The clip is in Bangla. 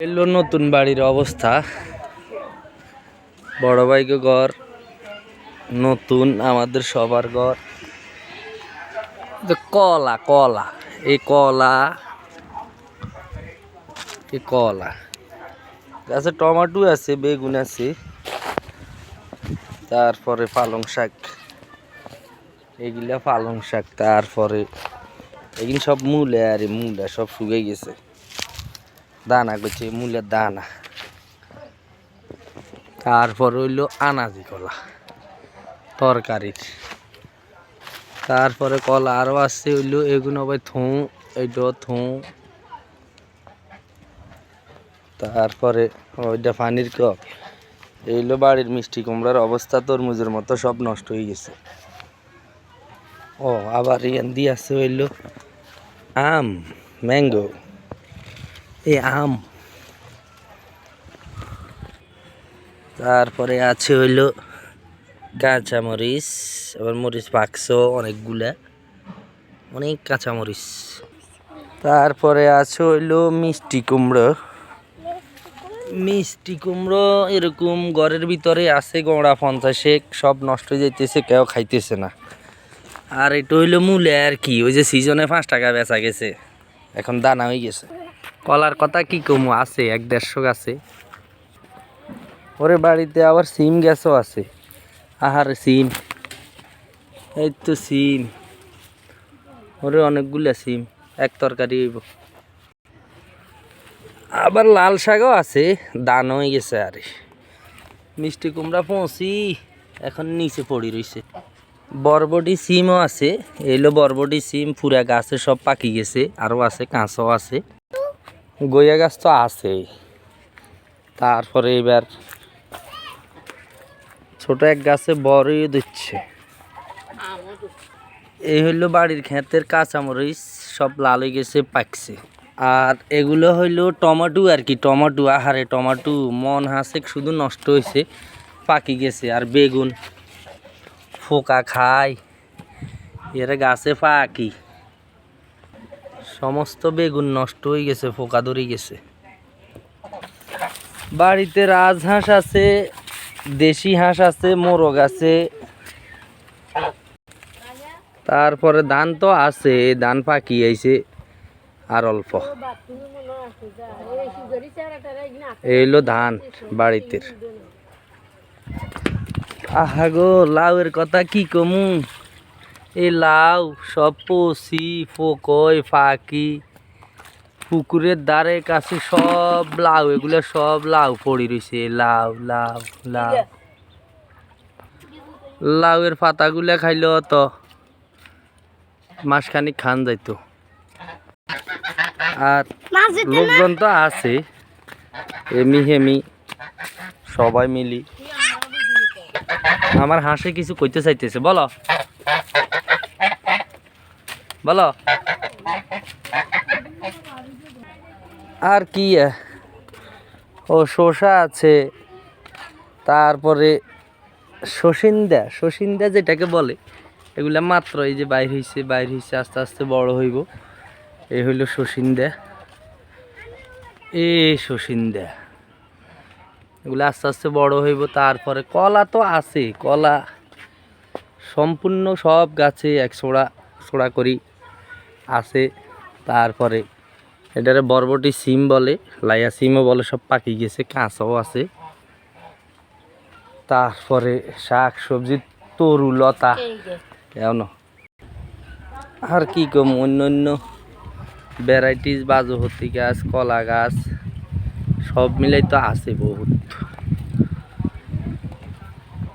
এলো নতুন বাড়ির অবস্থা। বড় ভাইকে ঘর, নতুন আমাদের সবার ঘর। কলা কলা, এই কলা এই কলা। গাছে টমাটো আছে, বেগুন আছে, তারপরে পালং শাক। এগুলা পালং শাক, তারপরে এগুলো সব মূলে, আরে মূলা সব শুকিয়ে গেছে। দানা করছে মূলের দানা। তারপর হইল আনাজি কলা, তরকারির। তারপরে কলা আরও আসছে হইল এগুলো আবার থুঁ এইটা থুঁ। তারপরে ওইটা পানির কাপ। এইলো বাড়ির মিষ্টি কুমড়ার অবস্থা, তরমুজের মতো সব নষ্ট হয়ে গেছে। ও, আবার ইয়ান দিয়ে আছে হইল আম, ম্যাঙ্গো। এ আম। তারপরে আছে হইল কাঁচা মরিচ আবার মরিচ পাকশো অনেকগুলা, অনেক কাঁচা মরিচ তারপরে আছে হইল মিষ্টি কুমড়ো। মিষ্টি কুমড়ো এরকম ঘরের ভিতরে আছে গোড়া পঞ্চাশে সব নষ্ট হয়ে যাইতেছে, কেউ খাইতেছে না। আর এটা হইল মূলে আর কি, ওই যে সিজনে পাঁচ টাকা বেচা গেছে, এখন দানা হয়ে গেছে। কলার কথা কি কমু? আছে, এক দেড়শো গাছে ওরে বাড়িতে আবার সিম গ্যাসও আছে। আহার, সিম। এই তো সিম। ওরে অনেকগুলা সিম, এক তরকারি হইব। আবার লাল শাকও আছে, দান হয়ে গেছে আরে। মিষ্টি কুমড়া পৌঁছি এখন নিচে পড়ি রইছে। বরবটি সিমও আছে এইলো বরবটি সিম, পুরা গাছে সব পাকি গেছে, আরও আছে, কাঁচও আছে। গইয়া গাছ তো আছেই। তারপরে এবার ছোট এক গাছে বড়ই দিচ্ছে। এই হইল বাড়ির ক্ষেতের কাঁচামরিচ, সব লাল হয়ে গেছে, পাকছে। আর এগুলো হইল টমাটো আর কি, টমাটো, আহারে টমাটো, মন হাসে শুধু নষ্ট হয়েছে পাকি গেছে। আর বেগুন, ফোকা খায়, এরা গাছে পাকি। সমস্ত বেগুন নষ্ট হয়ে গেছে, ফোকা ধরে গেছে। বাড়িতে রাজহাঁস আছে, দেশি হাঁস আছে, মোরগ আছে। তারপরে ধান তো আছে, ধান পাকি আইছে, আর অল্প। এই হলো ধান বাড়িতে আহা গো লাউয়ের কথা কি কমু? এই লাউ সব পশি ফোকই ফাঁকি। পুকুরের ধারে কাছে সব লাউ, এগুলো সব লাউ পড়ি রয়েছে লাউ লাউ লাউ। লাউ লাউয়ের পাতাগুলা খাইলো তো মাসখানিক খান যাইতো। আর লোকজন তো আছে। এমি, হেমি, সবাই মিলি। আমার হাসে কিছু কইতে চাইতেছে, বলো। বলো। আর কি ও শসা আছে। তারপরে শসিন্দা শসিন্দা যেটাকে বলে, এগুলা মাত্র এই যে বাইর হইছে বাইর হইছে, আস্তে আস্তে বড় হইব। এই হইল শসিন্দা। এ শসিন্দা। এগুলো আস্তে আস্তে বড় হইব। তারপরে কলা তো আছে। কলা সম্পূর্ণ সব গাছে এক ছোড়া ছোড়া করি। আছে তারপরে এটারে বরবটি সিম বলে লাইয়া সিমও বলে সব পাকি গেছে কাঁচাও আছে। তারপরে শাক সবজি তরু লতা। কেন? আর কি কম অন্য অন্য ভ্যারাইটিস বাজুহতি গাছ কলা গাছ সব মিলাই তো আছে বহুত।